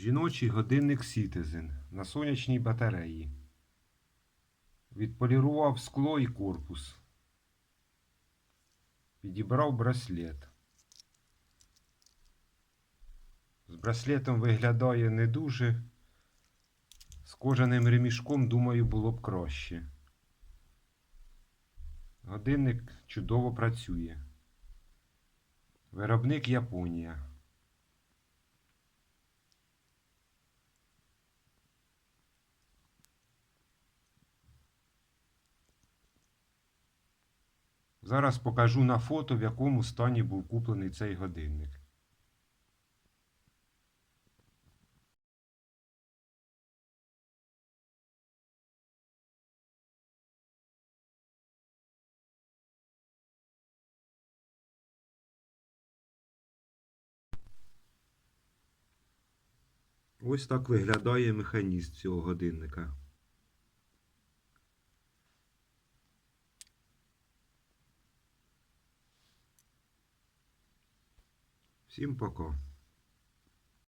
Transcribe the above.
Жіночий годинник Citizen на сонячній батареї. Відполірував скло і корпус. Підібрав браслет. З браслетом виглядає не дуже. З кожаним ремішком, думаю, було б краще. Годинник чудово працює. Виробник Японія. Зараз покажу на фото, в якому стані був куплений цей годинник. Ось так виглядає механізм цього годинника. Всім пока.